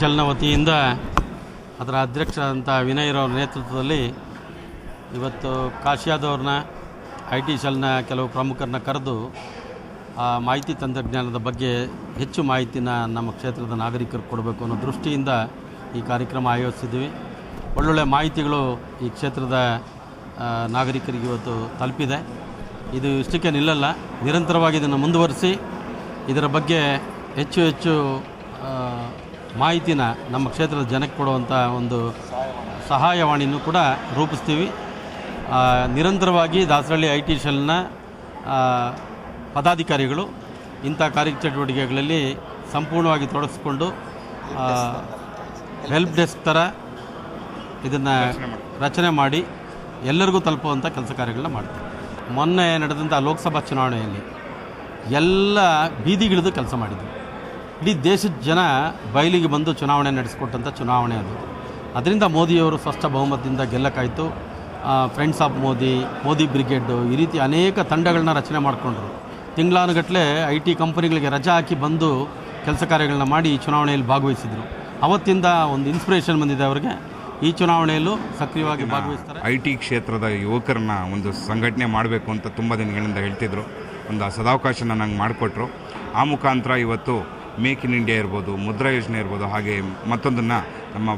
ಸೆಲ್ನ ವತಿಯಿಂದ ಅದರ ಅಧ್ಯಕ್ಷರಾದಂಥ ವಿನಯ್ರವ್ರ ನೇತೃತ್ವದಲ್ಲಿ ಇವತ್ತು ಕಾಶಿಯಾದವ್ರನ್ನ ಐ ಟಿ ಸೆಲ್ನ ಕೆಲವು ಪ್ರಮುಖರನ್ನ ಕರೆದು ಆ ಮಾಹಿತಿ ತಂತ್ರಜ್ಞಾನದ ಬಗ್ಗೆ ಹೆಚ್ಚು ಮಾಹಿತಿನ ನಮ್ಮ ಕ್ಷೇತ್ರದ ನಾಗರಿಕರು ಕೊಡಬೇಕು ಅನ್ನೋ ದೃಷ್ಟಿಯಿಂದ ಈ ಕಾರ್ಯಕ್ರಮ ಆಯೋಜಿಸಿದ್ವಿ ಒಳ್ಳೊಳ್ಳೆ ಮಾಹಿತಿಗಳು ಈ ಕ್ಷೇತ್ರದ ನಾಗರಿಕರಿಗೆ ಇವತ್ತು ತಲುಪಿದೆ. ಇದು ಇಷ್ಟಕ್ಕೆ ನಿಲ್ಲಲ್ಲ, ನಿರಂತರವಾಗಿ ಇದನ್ನು ಮುಂದುವರಿಸಿ ಇದರ ಬಗ್ಗೆ ಹೆಚ್ಚು ಹೆಚ್ಚು ಮಾಹಿತಿನ ನಮ್ಮ ಕ್ಷೇತ್ರದ ಜನಕ್ಕೆ ಕೊಡುವಂಥ ಒಂದು ಸಹಾಯವಾಣಿಯನ್ನು ಕೂಡ ರೂಪಿಸ್ತೀವಿ. ನಿರಂತರವಾಗಿ ದಾಸರಳ್ಳಿ ಐ ಟಿ ಶೆಲ್ನ ಪದಾಧಿಕಾರಿಗಳು ಇಂಥ ಕಾರ್ಯಚಟುವಟಿಕೆಗಳಲ್ಲಿ ಸಂಪೂರ್ಣವಾಗಿ ತೊಡಗಿಸ್ಕೊಂಡು ಹೆಲ್ಪ್ ಡೆಸ್ಕ್ ಥರ ಇದನ್ನು ರಚನೆ ಮಾಡಿ ಎಲ್ಲರಿಗೂ ತಲುಪುವಂಥ ಕೆಲಸ ಕಾರ್ಯಗಳನ್ನ ಮಾಡ್ತೀವಿ. ಮೊನ್ನೆ ನಡೆದಂಥ ಲೋಕಸಭಾ ಚುನಾವಣೆಯಲ್ಲಿ ಎಲ್ಲ ಬೀದಿಗಿಳಿದು ಕೆಲಸ ಮಾಡಿದ್ವಿ. ಇಡೀ ದೇಶದ ಜನ ಬಯಲಿಗೆ ಬಂದು ಚುನಾವಣೆ ನಡೆಸಿಕೊಟ್ಟಂಥ ಚುನಾವಣೆ ಅದು. ಅದರಿಂದ ಮೋದಿಯವರು ಸ್ಪಷ್ಟ ಬಹುಮತದಿಂದ ಗೆಲ್ಲಕ್ಕಾಯಿತು. Friends of Modi Modi brigade ಈ ರೀತಿ ಅನೇಕ ತಂಡಗಳನ್ನ ರಚನೆ ಮಾಡಿಕೊಂಡ್ರು. ತಿಂಗಳಾನುಗಟ್ಟಲೆ ಐ ಟಿ ಕಂಪನಿಗಳಿಗೆ ರಜೆ ಹಾಕಿ ಬಂದು ಕೆಲಸ ಕಾರ್ಯಗಳನ್ನ ಮಾಡಿ ಈ ಚುನಾವಣೆಯಲ್ಲಿ ಭಾಗವಹಿಸಿದರು. ಅವತ್ತಿಂದ ಒಂದು ಇನ್ಸ್ಪಿರೇಷನ್ ಬಂದಿದೆ ಅವರಿಗೆ. ಈ ಚುನಾವಣೆಯಲ್ಲೂ ಸಕ್ರಿಯವಾಗಿ ಭಾಗವಹಿಸ್ತಾರೆ. ಐ ಟಿ ಕ್ಷೇತ್ರದ ಯುವಕರನ್ನ ಒಂದು ಸಂಘಟನೆ ಮಾಡಬೇಕು ಅಂತ ತುಂಬ ದಿನಗಳಿಂದ ಹೇಳ್ತಿದ್ರು. ಒಂದು ಸದಾವಕಾಶನ ನಂಗೆ ಮಾಡಿಕೊಟ್ರು. ಆ ಮುಖಾಂತರ ಇವತ್ತು ಮೇಕ್ ಇನ್ ಇಂಡಿಯಾ ಇರ್ಬೋದು, ಮುದ್ರಾ ಯೋಜನೆ ಇರ್ಬೋದು, ಹಾಗೆ ಮತ್ತೊಂದನ್ನು ನಮ್ಮ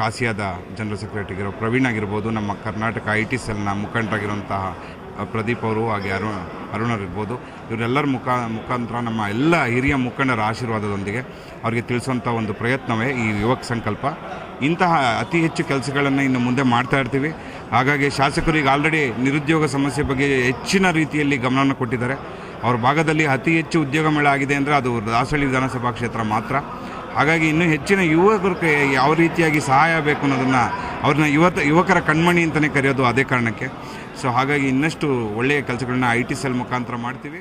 ಕಾಸಿಯಾದ ಜನರಲ್ ಸೆಕ್ರೆಟರಿ ಆಗಿರೋ ಪ್ರವೀಣ್ ಆಗಿರ್ಬೋದು, ನಮ್ಮ ಕರ್ನಾಟಕ ಐ ಟಿ ಸೆಲ್ನ ಮುಖಂಡರಾಗಿರುವಂತಹ ಪ್ರದೀಪ್ ಅವರು, ಹಾಗೆ ಅರುಣ್ ಅರುಣ್ ಇವರೆಲ್ಲರ ಮುಖ, ಮುಖಾಂತರ ನಮ್ಮ ಎಲ್ಲ ಹಿರಿಯ ಮುಖಂಡರ ಆಶೀರ್ವಾದದೊಂದಿಗೆ ಅವರಿಗೆ ತಿಳಿಸುವಂಥ ಒಂದು ಪ್ರಯತ್ನವೇ ಈ ಯುವಕ ಸಂಕಲ್ಪ. ಇಂತಹ ಅತಿ ಹೆಚ್ಚು ಕೆಲಸಗಳನ್ನು ಇನ್ನು ಮುಂದೆ ಮಾಡ್ತಾ ಇರ್ತೀವಿ. ಹಾಗಾಗಿ ಶಾಸಕರಿಗೆ ಆಲ್ರೆಡಿ ನಿರುದ್ಯೋಗ ಸಮಸ್ಯೆ ಬಗ್ಗೆ ಹೆಚ್ಚಿನ ರೀತಿಯಲ್ಲಿ ಗಮನವನ್ನು ಕೊಟ್ಟಿದ್ದಾರೆ. ಅವ್ರ ಭಾಗದಲ್ಲಿ ಅತಿ ಹೆಚ್ಚು ಉದ್ಯೋಗ ಮೇಳ ಆಗಿದೆ ಅಂದರೆ ಅದು ದಾಸಳ್ಳಿ ವಿಧಾನಸಭಾ ಕ್ಷೇತ್ರ ಮಾತ್ರ. ಹಾಗಾಗಿ ಇನ್ನೂ ಹೆಚ್ಚಿನ ಯುವಕರಿಗೆ ಯಾವ ರೀತಿಯಾಗಿ ಸಹಾಯ ಬೇಕು ಅನ್ನೋದನ್ನು ಅವ್ರನ್ನ ಯುವತ, ಯುವಕರ ಕಣ್ಮಣಿ ಅಂತಲೇ ಕರೆಯೋದು ಅದೇ ಕಾರಣಕ್ಕೆ. ಸೊ ಹಾಗಾಗಿ ಇನ್ನಷ್ಟು ಒಳ್ಳೆಯ ಕೆಲಸಗಳನ್ನ ಐ ಟಿ ಸೆಲ್ ಮುಖಾಂತರ ಮಾಡ್ತೀವಿ.